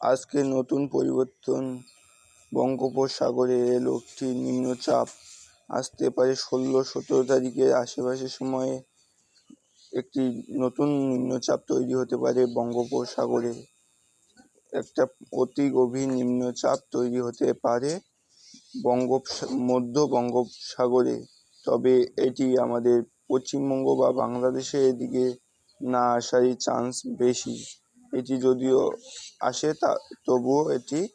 আজকে নতুন পরিবর্তন। বঙ্গোপসাগরে এলো একটি নিম্নচাপ। আসতে পারে ষোলো, সতেরো তারিখের আশেপাশের সময়ে একটি নতুন নিম্নচাপ তৈরি হতে পারে বঙ্গোপসাগরে। একটা অতি গভীর নিম্নচাপ তৈরি হতে পারে বঙ্গোপ মধ্য বঙ্গোপসাগরে। তবে এটি আমাদের পশ্চিমবঙ্গ বা বাংলাদেশের এদিকে না আসারই চান্স বেশি। এটি যদিও আসে, তা তবুও এটি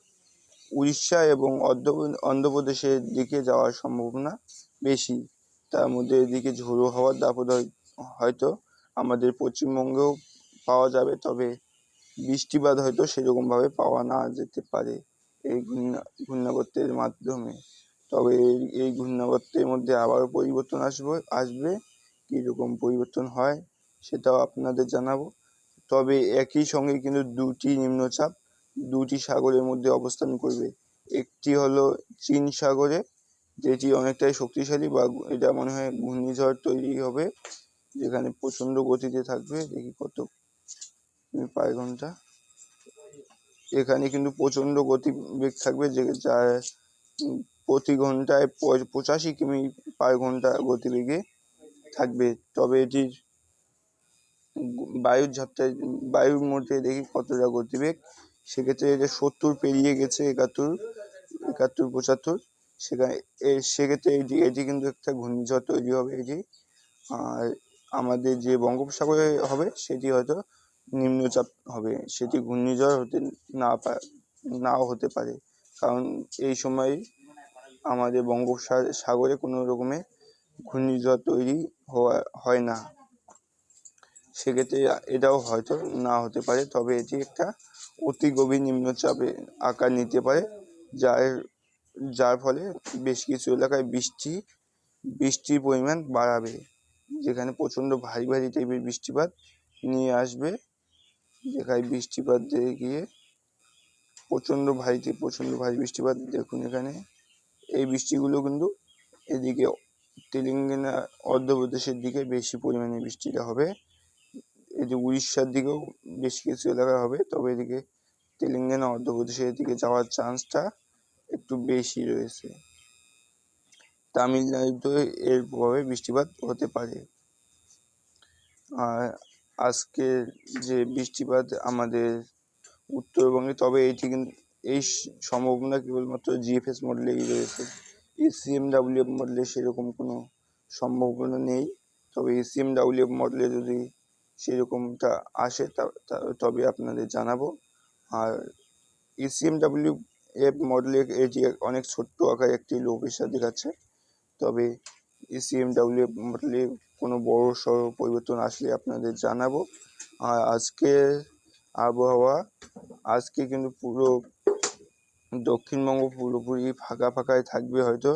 উড়িষ্যা এবং অন্ধ্র অন্ধ্রপ্রদেশের দিকে যাওয়ার সম্ভাবনা বেশি। তার মধ্যে এদিকে ঝোড়ো হওয়ার হয়- হয়তো আমাদের পশ্চিমবঙ্গেও পাওয়া যাবে, তবে বৃষ্টিপাত হয়তো সেরকমভাবে পাওয়া না যেতে পারে এই ঘূর্ণা ঘূর্ণাবর্তের মাধ্যমে। তবে এই এই ঘূর্ণাবর্তের মধ্যে আবারও পরিবর্তন আসবে আসবে। কীরকম পরিবর্তন হয় সেটাও আপনাদের জানাব। তবে একই সঙ্গে কিন্তু দুটি নিম্নচাপ, দুটি সাগরের মধ্যে অবস্থান করবে। একটি হলো চীন সাগরে, যেটি অনেকটাই শক্তিশালী বা এটা মনে হয় ঘূর্ণিঝড় তৈরি হবে, যেখানে প্রচণ্ড গতিতে থাকবে। দেখি কত পার ঘণ্টা। এখানে কিন্তু প্রচণ্ড গতিবেগ থাকবে, যে যার প্রতি ঘন্টায় পঁচাশি কিমি পার ঘণ্টা গতিবেগে থাকবে। তবে এটির বায়ুর ঝাপটায়, বায়ুর মধ্যে দেখি কতটা গতিবেগ। সেক্ষেত্রে এটা সত্তর পেরিয়ে গেছে একাত্তর একাত্তর পঁচাত্তর, সেখানে সেক্ষেত্রে এটি এটি কিন্তু একটা ঘূর্ণিঝড় তৈরি হবে এটি। আর আমাদের যে বঙ্গোপসাগরে হবে, সেটি হয়তো নিম্নচাপ হবে। সেটি ঘূর্ণিঝড় হতে না নাও হতে পারে। কারণ এই সময় আমাদের বঙ্গোপসা- সাগরে কোনো রকমের ঘূর্ণিঝড় তৈরি হওয়া, হয় না। সেক্ষেত্রে এটাও হয়তো না হতে পারে। তবে এটি একটা অতি গভীর নিম্নচাপে আকার নিতে পারে। যার যার ফলে বেশ কিছু এলাকায় বৃষ্টি, বৃষ্টির পরিমাণ বাড়াবে। যেখানে প্রচণ্ড ভারী ভারী টাইপের বৃষ্টিপাত নিয়ে আসবে। যেখানে বৃষ্টিপাত দিয়ে গিয়ে প্রচণ্ড ভারী থেকে প্রচণ্ড ভারী বৃষ্টিপাত। দেখুন এখানে এই বৃষ্টিগুলো কিন্তু এদিকে তেলেঙ্গানা, অন্ধ্রপ্রদেশের দিকে বেশি পরিমাণে বৃষ্টিটা হবে। যে উড়িষ্যার দিকেও বেশ কিছু এলাকায় হবে, তবে এদিকে তেলেঙ্গানা অন্ধ্রপ্রদেশের দিকে যাওয়ার চান্সটা একটু বেশি রয়েছে। তামিলনাড়ুতে এর প্রভাবে বৃষ্টিপাত হতে পারে। আর আজকের যে বৃষ্টিপাত আমাদের উত্তরবঙ্গে, তবে কিন্তু এই সম্ভাবনা কেবলমাত্র জিএফএস মডেলেই রয়েছে। এসিএমডাব্লিউ মডেলে সেরকম কোনো সম্ভাবনা নেই। তবে এসিএমডাব্লিউ মডেলে যদি সেরকমটা আসে তবে আপনাদের জানাব। আর এসিএমডাব্লিউ এফ মডেলে এটি অনেক ছোট্ট আকারে একটি লো দেখাচ্ছে, তবে এসিএমডাব্লিউ মডেলে কোনো বড় সড়ো পরিবর্তন আসলে আপনাদের জানাব। আর আজকের আবহাওয়া, আজকে কিন্তু পুরো দক্ষিণবঙ্গ পুরোপুরি ফাঁকা ফাঁকায় থাকবে হয়তো,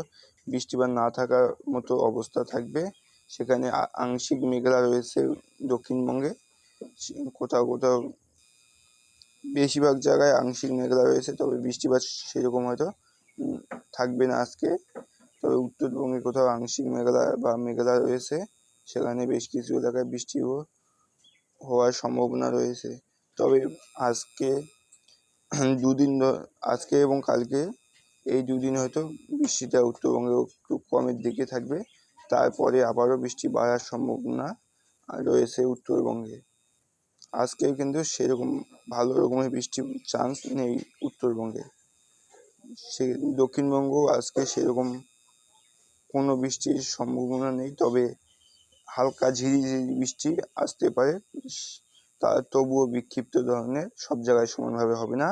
বৃষ্টিপাত না থাকার মতো অবস্থা থাকবে। সেখানে আংশিক মেঘলা রয়েছে দক্ষিণবঙ্গে। কোথাও কোথাও বেশিরভাগ জায়গায় আংশিক মেঘলা রয়েছে, তবে বৃষ্টিপাত সেরকম হয়তো থাকবে না আজকে। তবে উত্তরবঙ্গে কোথাও আংশিক মেঘলা বা মেঘলা রয়েছে, সেখানে বেশ কিছু এলাকায় বৃষ্টি হওয়ার সম্ভাবনা রয়েছে। তবে আজকে দুদিন আজকে এবং কালকে, এই দুদিন হয়তো বৃষ্টিটা উত্তরবঙ্গে একটু কমের দিকে থাকবে। তারপরে আবারও বৃষ্টি বাড়ার সম্ভাবনা রয়েছে উত্তরবঙ্গে। আজকে কিন্তু সেরকম ভালো রকমের বৃষ্টির চান্স নেই উত্তরবঙ্গে। সে দক্ষিণবঙ্গ আজকে সেরকম কোনো বৃষ্টির সম্ভাবনা নেই, তবে হালকা ঝিরিঝিরি বৃষ্টি আসতে পারে। তা তবুও বিক্ষিপ্ত ধরনের, সব জায়গায় সমানভাবে হবে না।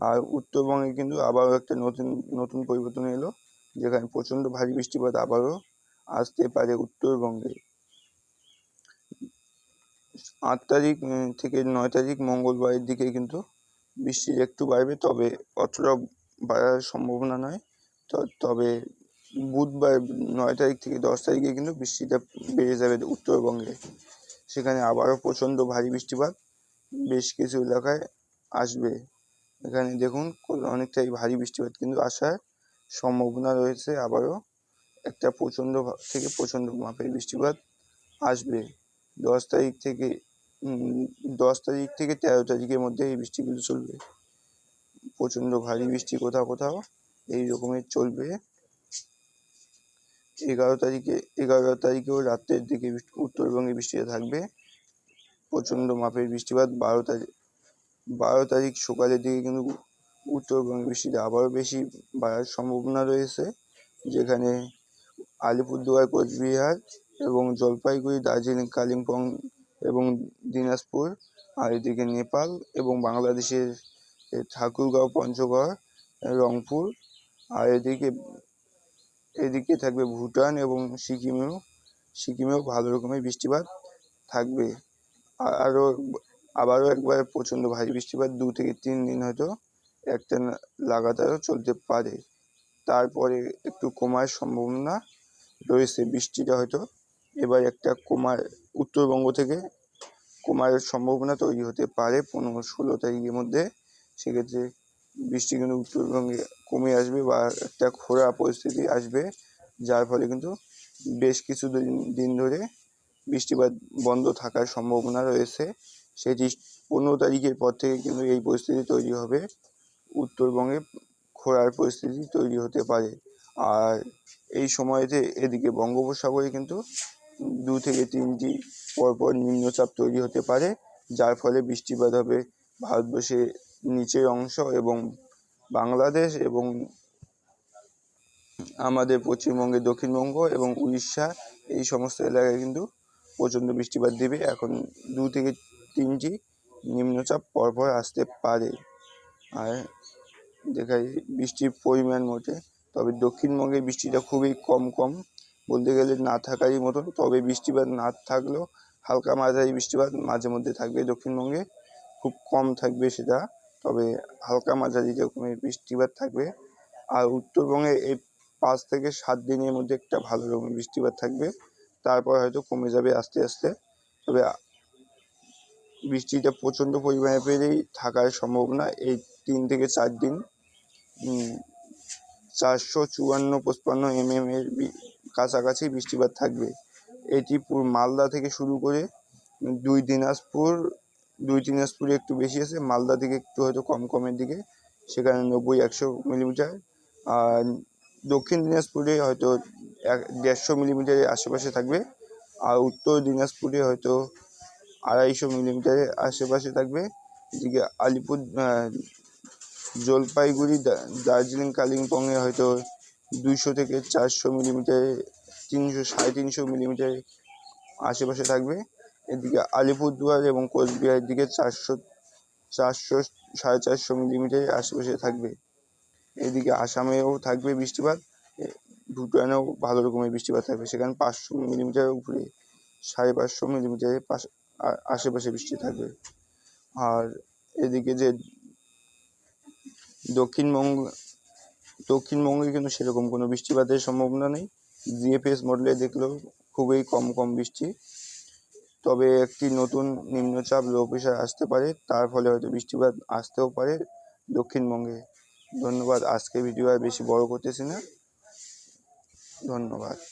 আর উত্তরবঙ্গে কিন্তু আবারও একটা নতুন নতুন পরিবর্তন এলো, যেখানে প্রচণ্ড ভারী বৃষ্টিপাত আবারও আসতে পারে উত্তরবঙ্গে। আট তারিখ থেকে নয় তারিখ মঙ্গলবারের দিকে কিন্তু বৃষ্টি একটু বাড়বে, তবে অতটা বাড়ার সম্ভাবনা নয়। তবে বুধবার নয় তারিখ থেকে দশ তারিখে কিন্তু বৃষ্টিটা বেড়ে যাবে উত্তরবঙ্গে। সেখানে আবারও প্রচণ্ড ভারী বৃষ্টিপাত বেশ কিছু এলাকায় আসবে। এখানে দেখুন, অনেকটাই ভারী বৃষ্টিপাত কিন্তু আসার সম্ভাবনা রয়েছে আবারও। একটা প্রচণ্ড থেকে প্রচণ্ড মাপের বৃষ্টিপাত আসবে। দশ তারিখ থেকে দশ তারিখ থেকে তেরো তারিখের মধ্যে এই বৃষ্টিগুলো চলবে। প্রচণ্ড ভারী বৃষ্টি কোথাও কোথাও এই রকমের চলবে। এগারো তারিখে, এগারো তারিখেও রাত্রের দিকে উত্তরবঙ্গে বৃষ্টিটা থাকবে। প্রচণ্ড মাপের বৃষ্টিপাত। বারো তারিখ বারো তারিখ সকালের দিকে কিন্তু উত্তরবঙ্গে বৃষ্টিটা আবারও বেশি বাড়ার সম্ভাবনা রয়েছে, যেখানে আলিপুরদুয়ার, কোচবিহার এবং জলপাইগুড়ি, দার্জিলিং, কালিম্পং এবং দিনাজপুর, আর এদিকে নেপাল এবং বাংলাদেশের ঠাকুরগাঁও, পঞ্চগড়, রংপুর, আর এদিকে এদিকে থাকবে ভুটান এবং সিকিমেও সিকিমেও ভালো রকমের বৃষ্টিপাত থাকবে। আরও, আবারও একবার প্রচণ্ড ভারী বৃষ্টিপাত দু থেকে তিন দিন হয়তো একটা লাগাতারও চলতে পারে। তারপরে একটু কমার সম্ভাবনা রয়েছে বৃষ্টিটা হয়তো। এবার একটা কমার, উত্তরবঙ্গ থেকে কমার সম্ভাবনা তৈরি হতে পারে পনেরো ষোলো তারিখের মধ্যে। সেক্ষেত্রে বৃষ্টি কিন্তু উত্তরবঙ্গে কমে আসবে বা একটা খরা পরিস্থিতি আসবে। যার ফলে কিন্তু বেশ কিছু দিন দিন ধরে বৃষ্টিপাত বন্ধ থাকার সম্ভাবনা রয়েছে। সেটি পনেরো তারিখের পর থেকে কিন্তু এই পরিস্থিতি তৈরি হবে। উত্তরবঙ্গে খরার পরিস্থিতি তৈরি হতে পারে। আর এই সময়তে এদিকে বঙ্গোপসাগরে কিন্তু দু থেকে তিনটি পরপর নিম্নচাপ তৈরি হতে পারে, যার ফলে বৃষ্টিপাত হবে ভারতবর্ষের নিচের অংশ এবং বাংলাদেশ এবং আমাদের পশ্চিমবঙ্গের দক্ষিণবঙ্গ এবং উড়িষ্যা, এই সমস্ত এলাকায় কিন্তু প্রচণ্ড বৃষ্টিপাত দেবে। এখন দু থেকে তিনটি নিম্নচাপ পরপর আসতে পারে। আর দেখা বৃষ্টির পরিমাণ মোটে। তবে দক্ষিণবঙ্গে বৃষ্টিটা খুবই কম কম। বলতে গেলে না থাকারই মতন, তবে বৃষ্টিপাত না থাকলেও হালকা মাঝারি বৃষ্টিপাত মাঝে মধ্যে থাকবে দক্ষিণবঙ্গে। খুব কম থাকবে সেটা, তবে হালকা মাঝারি রকমের বৃষ্টিপাত থাকবে। আর উত্তরবঙ্গে এই পাঁচ থেকে সাত দিনের মধ্যে একটা ভালো রকমের বৃষ্টিপাত থাকবে। তারপর হয়তো কমে যাবে আস্তে আস্তে। তবে বৃষ্টিটা প্রচণ্ড পরিমাণে পেলেই থাকার সম্ভাবনা এই তিন থেকে চার দিন চারশো চুয়ান্ন পঁচপান্ন এমএম এর কাছাকাছি বৃষ্টিপাত থাকবে। এটি মালদা থেকে শুরু করে দুই দিনাজপুর, দুই দিনাজপুরে একটু বেশি আছে, মালদা থেকে একটু হয়তো কম কমের দিকে, সেখানে নব্বই একশো মিলিমিটার। আর দক্ষিণ দিনাজপুরে হয়তো এক দেড়শো মিলিমিটারের আশেপাশে থাকবে, আর উত্তর দিনাজপুরে হয়তো আড়াইশো মিলিমিটারের আশেপাশে থাকবে। এদিকে আলিপুর জলপাইগুড়ি দার্জিলিং, কালিম্পংয়ে হয়তো দুইশো থেকে চারশো মিলিমিটার, তিনশো, সাড়ে তিনশো মিলিমিটার আশেপাশে থাকবে। এদিকে আলিপুরদুয়ার এবং কোচবিহারের দিকে চারশো চারশো, সাড়ে চারশো মিলিমিটারের আশেপাশে থাকবে। এদিকে আসামেও থাকবে বৃষ্টিপাত। ভুটানেও ভালো রকমের বৃষ্টিপাত থাকবে। সেখানে পাঁচশো মিলিমিটারের উপরে, সাড়ে পাঁচশো মিলিমিটারের পাশে আশেপাশে বৃষ্টি থাকবে। আর এদিকে যে দক্ষিণবঙ্গ, দক্ষিণবঙ্গে কিন্তু সেরকম কোনো বৃষ্টিপাতের সম্ভাবনা নেই। জিএফএস মডেলে দেখলেও খুবই কম কম বৃষ্টি। তবে একটি নতুন নিম্নচাপ লো প্রেশার আসতে পারে, তার ফলে হয়তো বৃষ্টিপাত আসতেও পারে দক্ষিণবঙ্গে। ধন্যবাদ আজকে ভিডিও আর বেশি বড় করতেছি না। ধন্যবাদ।